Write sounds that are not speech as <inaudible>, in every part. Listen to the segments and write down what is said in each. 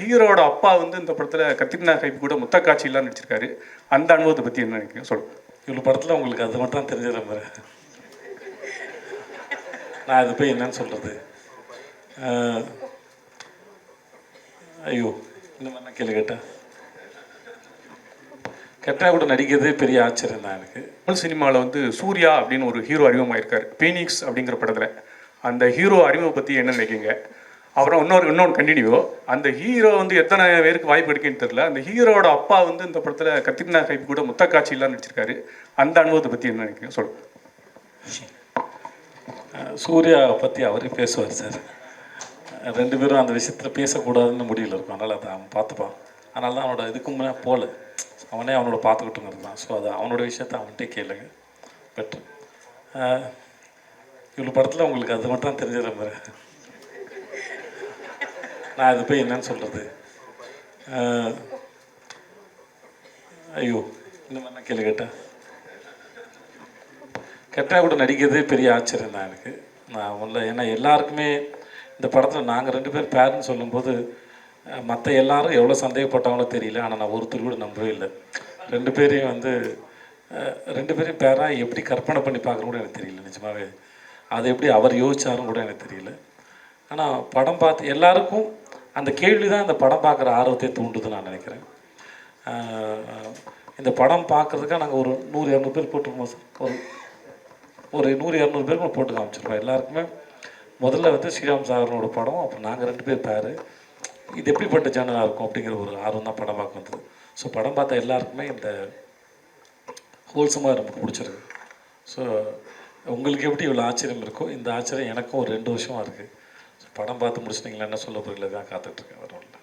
ஹீரோட அப்பா வந்து இந்த படத்துல கத்திரினா கைப் கூட முத்த காட்சியெல்லாம் நடிச்சிருக்காரு. அந்த அனுபவத்தை பத்தி என்ன நினைக்கிறீங்க? சொல்லுங்க. இவ்வளோ படத்தில் உங்களுக்கு அது மட்டும் தான் தெரிஞ்சிட மாதிரி நான் அது போய் என்னன்னு சொல்கிறது ஐயோ இந்த மாதிரி கேள்வி கேட்டேன். கெட்டா கூட நடிக்கிறதே பெரிய ஆச்சரியம் தான் எனக்கு. தமிழ் சினிமாவில் வந்து சூர்யா அப்படின்னு ஒரு ஹீரோ அறிமுகமாயிருக்காரு. பீனிக்ஸ் அப்படிங்கிற படத்தில். அந்த ஹீரோ அறிமுகம் பற்றி என்ன நினைக்கிறீங்க? அப்புறம் இன்னொரு இன்னொன்று கண்டினியூ அந்த ஹீரோ வந்து எத்தனை பேருக்கு வாய்ப்பு எடுக்குன்னு தெரியல. அந்த ஹீரோட அப்பா வந்து இந்த படத்தில் கத்திரினா கைப்பு கூட முத்த காட்சியெல்லாம் நடிச்சிருக்காரு. அந்த அனுபவத்தை பற்றி என்ன நினைக்கிறீங்க? சொல்லு. சூர்யாவை சூர்யா பற்றி அவரே பேசுவார் சார் ரெண்டு பேரும் அந்த விஷயத்தில் பேசக்கூடாதுன்னு முடியல இருக்கும். அதனால் அதை அவன் பார்த்துப்பான். அதனால தான் அவனோட இதுக்கு முன்னே போகல அவனே அவனோட பார்த்துக்கிட்டுங்கிறது தான் ஸோ அது அவனோட விஷயத்த அவன்கிட்டே கேளுங்க. பெட்ரு இவ்வளோ படத்தில் உங்களுக்கு அது மட்டும் தான் தெரிஞ்சிட மாதிரி நான் அது போய் என்னன்னு சொல்கிறது ஐயோ இந்த மாதிரி கேள்வி கேட்டேன். கெட்டா கூட நடிக்கிறதே பெரிய ஆச்சரியம் தான் எனக்கு. நான் உள்ள ஏன்னா எல்லாருக்குமே இந்த படத்தில் நாங்கள் ரெண்டு பேர் பேருன்னு சொல்லும்போது மற்ற எல்லாரும் எவ்வளோ சந்தேகப்பட்டவங்களோ தெரியல. ஆனால் நான் ஒருத்தர் கூட நம்பவே இல்லை. ரெண்டு பேரையும் வந்து ரெண்டு பேரையும் பேராக எப்படி கற்பனை பண்ணி பார்க்குறது கூட எனக்கு தெரியல நிஜமாவே. அதை எப்படி அவர் யோசிச்சாரும் கூட எனக்கு தெரியல. ஆனால் படம் பார்த்து எல்லாருக்கும் அந்த கேள்வி தான் இந்த படம் பார்க்குற ஆர்வத்தை தூண்டுதுன்னு நான் நினைக்கிறேன். இந்த படம் பார்க்குறதுக்காக நாங்கள் ஒரு நூறு இரநூறு பேர் போட்டிருக்கோம் சார். ஒரு ஒரு நூறு இரநூறு பேருக்கு போட்டு காமிச்சிருக்கோம் எல்லாருக்குமே. முதல்ல வந்து ஸ்ரீராம் சாகரனோட படம் அப்புறம் நாங்கள் ரெண்டு பேர் பேர். இது எப்படிப்பட்ட ஜனலாக இருக்கும் அப்படிங்கிற ஒரு ஆர்வம் தான் படம் பார்க்க வந்தது ஸோ படம் பார்த்த எல்லாருக்குமே இந்த ஹோல்சமாக நமக்கு பிடிச்சிருக்கு. ஸோ உங்களுக்கு எப்படி இவ்வளோ ஆச்சரியம் இருக்கோ இந்த ஆச்சரியம் எனக்கும் ஒரு ரெண்டு வருஷமாக இருக்குது படம் பார்த்து முடிச்சிட்டிங்களா என்ன சொல்ல போகிறீங்களா தான் காத்துட்ருக்கேன் வர ஒன்றும்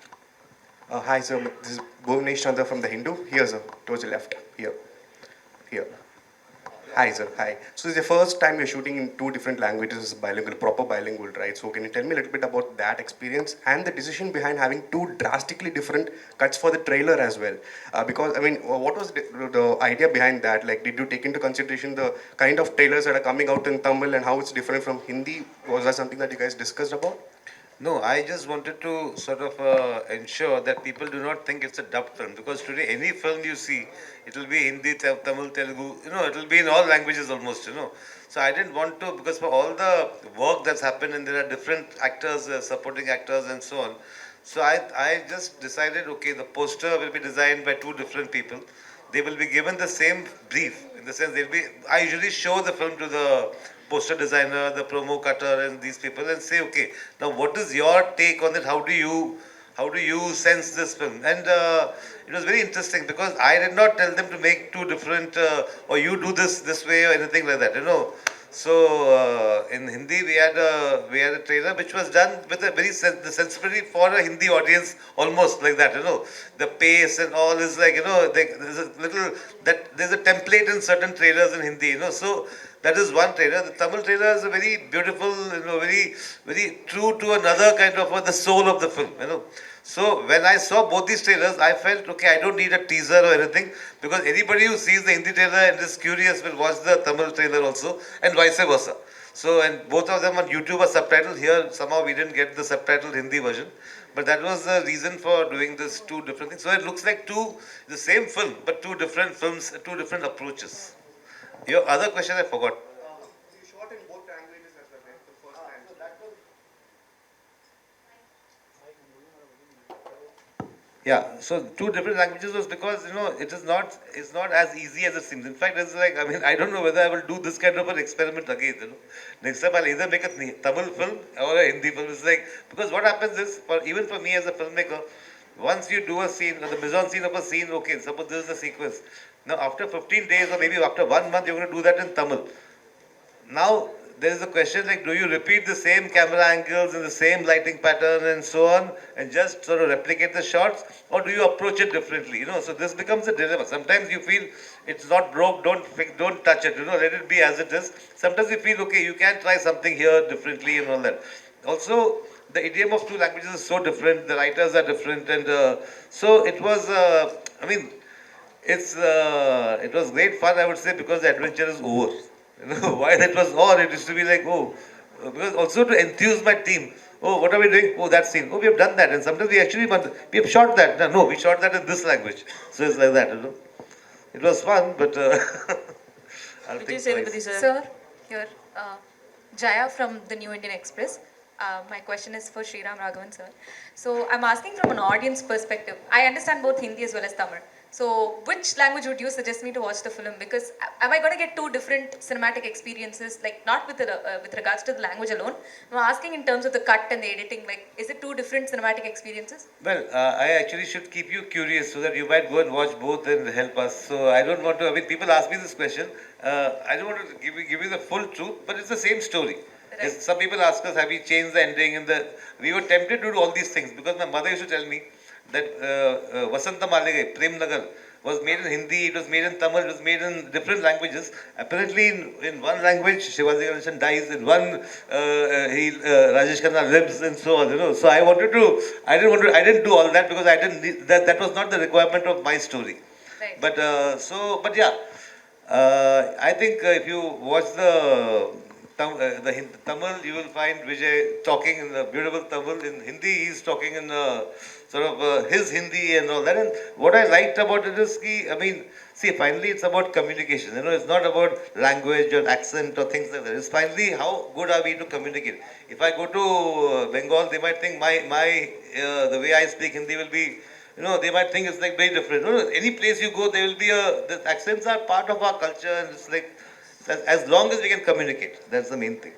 Uh, hi, sir. This is Bhuvnesh Chandra from the Hindu. Here, sir. Towards the left. Here. Here. Hi, sir. Hi. So, this is the first time you're shooting in two different languages, bilingual, proper bilingual, right? So, can you tell me a little bit about that experience and the decision behind having two drastically different cuts for the trailer as well? Uh, because, I mean, what was the, the idea behind that? Like, did you take into consideration the kind of trailers that are coming out in Tamil and how it's different from Hindi? Was that something that you guys discussed about? No, I just wanted to sort of uh, ensure that people do not think it's a dubbed film because today any film you see, it will be Hindi, Tamil, Telugu, you know, it will be in all languages almost, you know. So I didn't want to because for all the work that's happened and there are different actors, uh, supporting actors and so on. So I, I just decided, okay, the poster will be designed by two different people. They will be given the same brief in the sense they'll be. I usually show the film to the poster designer, the promo cutter, and these people, and say, okay, now what is your take on it? How do you, how do you sense this film? And uh, it was very interesting because I did not tell them to make two different, uh, or you do this this way or anything like that, you know. So uh, in Hindi we had a we had a trailer which was done with a very sen- the sensibility for a Hindi audience almost like that you know. The pace and all is like you know they, there's a little that there's a template in certain trailers in Hindi you know. So that is one trailer the Tamil trailer is a very beautiful you know very very true to another kind of uh, the soul of the film you know so when I saw both these trailers, I felt okay. I don't need a teaser or anything because anybody who sees the Hindi trailer and is curious will watch the Tamil trailer also, and vice versa. So and both of them on YouTube are subtitled. Here somehow we didn't get the subtitled Hindi version, but that was the reason for doing this two different things. So it looks like two the same film, but two different films, two different approaches. Your other question I forgot. You shot in both languages as well, right? The first ah, time. Yeah, so two different languages was because you know it is not it's not as easy as it seems. In fact, it's like I mean I don't know whether I will do this kind of an experiment again. You know, next time I'll either make a Tamil film or a Hindi film. It's like because what happens is for even for me as a filmmaker, once you do a scene, or the mise en scene of a scene, okay, suppose this is the sequence. Now after 15 days or maybe after one month, you're going to do that in Tamil. Now there is a question like, do you repeat the same camera angles and the same lighting pattern and so on, and just sort of replicate the shots, or do you approach it differently? You know, so this becomes a dilemma. Sometimes you feel it's not broke, don't fix, don't touch it. You know, let it be as it is. Sometimes you feel okay, you can try something here differently and all that. Also, the idiom of two languages is so different. The writers are different, and uh, so it was. Uh, I mean, it's uh, it was great fun, I would say, because the adventure is over. You know, <laughs> while it was on, it used to be like, oh, because also to enthuse my team. Oh, what are we doing? Oh, that scene. Oh, we have done that. And sometimes we actually, want- we have shot that. No, no, we shot that in this language. So it's like that, you know. It was fun, but uh, <laughs> I'll Vijay think Sethupathi, twice. sir. Sir, here, uh, Jaya from the New Indian Express. Uh, my question is for Sriram Raghavan, sir. So I'm asking from an audience perspective. I understand both Hindi as well as Tamil. So which language would you suggest me to watch the film? Because am I going to get two different cinematic experiences, like not with the, uh, with regards to the language alone? I'm asking in terms of the cut and the editing. Like, is it two different cinematic experiences? Well, uh, I actually should keep you curious so that you might go and watch both and help us. So I don't want to. I mean, people ask me this question. Uh, I don't want to give you, give you the full truth, but it's the same story. Right. Some people ask us, have we changed the ending? in the we were tempted to do all these things because my mother used to tell me that uh, uh, Vasanta Maligai, Prem Nagar, was made in Hindi, it was made in Tamil, it was made in different languages. Apparently, in, in one language, Shivaji Ganesan dies, in one, uh, uh, he, uh, Rajesh Khanna lives, and so on. You know, so I wanted to, I didn't want to, I didn't do all that because I didn't. Need, that that was not the requirement of my story. Right. But uh, so, but yeah, uh, I think uh, if you watch the Tam, uh, the Hin- Tamil, you will find Vijay talking in the beautiful Tamil. In Hindi, he's talking in uh, sort of uh, his Hindi and all that. And what I liked about it is, ki, I mean, see, finally it's about communication. You know, it's not about language or accent or things like that. It's finally how good are we to communicate. If I go to uh, Bengal, they might think my my uh, the way I speak Hindi will be you know, they might think it's like very different. No, no, any place you go, there will be a, the accents are part of our culture and it's like, as long as we can communicate, that's the main thing.